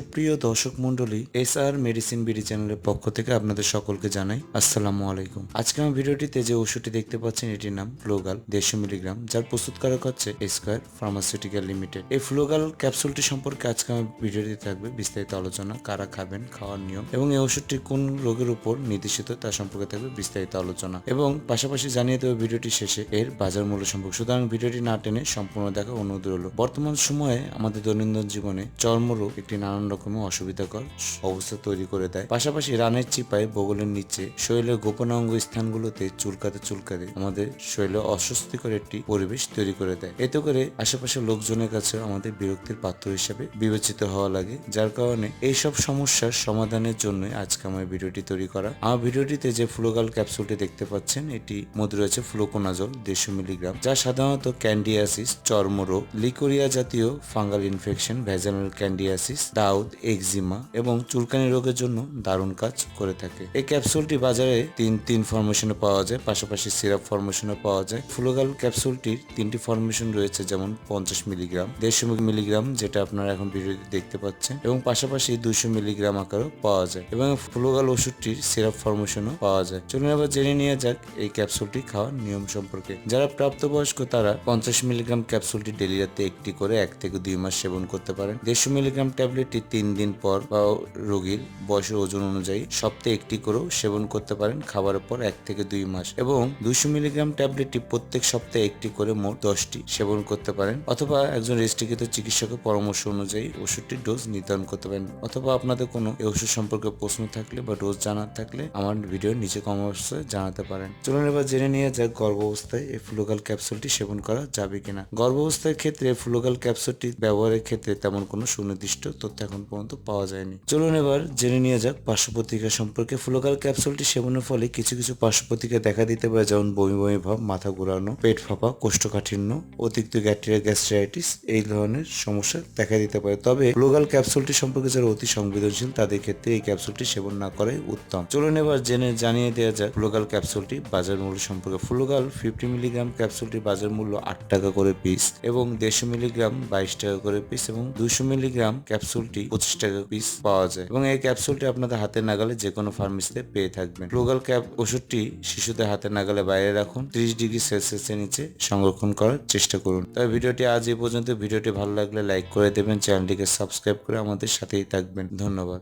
хочу সুপ্রিয় দর্শক মন্ডলী এস আর মেডিসিন বিডি চ্যানেলের পক্ষ থেকে আপনাদের সকলকে জানাই আসসালামু আলাইকুম। আজকে আমার ভিডিওটিতে যে ওষুধটি দেখতে পাচ্ছেন, এটির নাম ফ্লোগাল দেড়শো মিলিগ্রাম, যার প্রস্তুতকারক হচ্ছে স্কোয়ার ফার্মাসিউটিক্যাল লিমিটেড। এই ফ্লোগাল ক্যাপসুলটি সম্পর্কে আজকে আমার ভিডিওটি থাকবে বিস্তারিত আলোচনা, কারা খাবেন, খাওয়ার নিয়ম এবং এই ওষুধটি কোন রোগের উপর নির্দেশিত তা সম্পর্কে থাকবে বিস্তারিত আলোচনা এবং পাশাপাশি জানিয়ে দেবে ভিডিওটি শেষে এর বাজার মূল্য সম্পর্কে। সুতরাং ভিডিওটি না টেনে সম্পূর্ণ দেখা অনুরোধ রইল। বর্তমান সময়ে আমাদের দৈনন্দিন জীবনে চর্মরোগ একটি নানান রকমের অসুবিধাকর অবস্থা তৈরি করে দেয়। পাশাপাশি রানের চিপায় বগলের নিচে শরীরের গোপনাঙ্গ স্থানগুলোতে চুলকাতে চুলকাতে আমাদের শরীরে অস্বস্তিকর একটি পরিবেশ তৈরি করে দেয়। এতে করে আশেপাশের লোকজনের কাছে আমাদের বিরক্তির পাত্র হিসেবে বিবেচিত হওয়া লাগে, যার কারণে এইসব সমস্যার সমাধানের জন্য আজকে আমার ভিডিওটি তৈরি করা। আমার ভিডিওটিতে যে ফ্লোগাল ক্যাপসুলটি দেখতে পাচ্ছেন, এটি মধ্যে রয়েছে ফ্লোকোনাজল, দেড়শো মিলিগ্রাম, যা সাধারণত ক্যান্ডিয়াসিস, চর্মরোগ, লিকোরিয়া জাতীয় ফাঙ্গাল ইনফেকশন, ভ্যাজানাল ক্যান্ডিয়াসিস, দাউদ এক্সিমা এবং চুলকানি রোগের জন্য দারুণ কাজ করে থাকে। এই ক্যাপসুলটি বাজারে তিন তিন ফরমেশনে পাওয়া যায়, পাশাপাশি সিরাপ ফরমেশনে পাওয়া যায়। ফ্লোগাল ক্যাপসুলটির তিনটি ফরমেশন রয়েছে, যেমন পঞ্চাশ মিলিগ্রাম দেড়শো মিলিগ্রাম যেটা আপনারা এখন ভিডিওতে দেখতে পাচ্ছেন, এবং পাশাপাশি দুশো মিলিগ্রাম আকারও পাওয়া যায়, এবং ফ্লোগাল ওষুধটির সিরাপ ফরমেশনও পাওয়া যায়। চলুন এবার জেনে নিয়ে যাক এই ক্যাপসুলটি খাওয়ার নিয়ম সম্পর্কে। যারা প্রাপ্তবয়স্ক, তারা পঞ্চাশ মিলিগ্রাম ক্যাপসুলটি ডেলি রাতে একটি করে এক থেকে দুই মাস সেবন করতে পারেন। দেড়শো মিলিগ্রাম ট্যাবলেটটি তিন দিন পর বা রোগীর বয়সের ওজন অনুযায়ী সপ্তাহে একটি করেও সেবন করতে পারেন খাবারের পর এক থেকে দুই মাস এবং দুশো মিলিগ্রাম ট্যাবলেটটি প্রত্যেক সপ্তাহে একটি করে মোট দশটি সেবন করতে পারেন অথবা একজন রেজিস্ট্রিকৃত চিকিৎসকের পরামর্শ অনুযায়ী ওষুধটির ডোজ নির্ধারণ করতে পারেন অথবা আপনাদের কোনো এই ওষুধ সম্পর্কে প্রশ্ন থাকলে বা ডোজ জানার থাকলে আমার ভিডিওর নিচে কমার্সে জানাতে পারেন। চলুন এবার জেনে নিয়ে যাক গর্ভাবস্থায় এই ফ্লোগাল ক্যাপসুলটি সেবন করা যাবে কিনা। গর্ভাবস্থার ক্ষেত্রে ফ্লোগাল ক্যাপসুলটি ব্যবহারের ক্ষেত্রে তেমন কোনো সুনির্দিষ্ট তথ্য এখন পর্যন্ত পাওয়া যায়নি। চলুন এবার জেনে নিয়ে যাক পার্শ্বপ্রতিক্রিয়া সম্পর্কে। ফ্লোগাল ক্যাপসুলটি সেবনের ফলে কিছু কিছু পার্শ্বপ্রতিক্রিয়া দেখা দিতে পারে, যেমন বমি বমি ভাব, মাথা ঘোরানো, পেট ফাঁপা, কোষ্ঠকাঠিন্য, অতিরিক্ত গ্যাট্রিয়া, গ্যাস্ট্রাইটিস এই ধরনের সমস্যা দেখা দিতে পারে। তবে ফ্লোগাল ক্যাপসুলটি সম্পর্কে যারা অতি সংবেদনশীল, তাদের ক্ষেত্রে এই ক্যাপসুলটি সেবন না করাই উত্তম। চলুন এবার জেনে জানিয়ে দেওয়া যাক ফ্লোগাল ক্যাপসুলটি বাজার মূল্য সম্পর্কে। ফ্লোগাল ফিফটি মিলিগ্রাম ক্যাপসুলটি বাজার মূল্য আট টাকা করে পিস এবং দেড়শো মিলিগ্রাম বাইশ টাকা করে পিস এবং দুশো মিলিগ্রাম ক্যাপসুলটি পঁচিশ টাকা পিস পাওয়া যায়। এবং এই ক্যাপসুলটি আপনাদের হাতে নাগালে যে কোনো ফার্মেসিতে পেয়ে থাকবেন। ফ্লোগাল ক্যাপ ওষুধটি শিশুদের হাতে নাগালে বাইরে রাখুন। ত্রিশ ডিগ্রি সেলসিয়াসের নিচে সংরক্ষণ করার চেষ্টা করুন। তবে ভিডিওটি আজ এই পর্যন্ত। ভিডিওটি ভালো লাগলে লাইক করে দেবেন। চ্যানেলটিকে সাবস্ক্রাইব করে আমাদের সাথেই থাকবেন। ধন্যবাদ।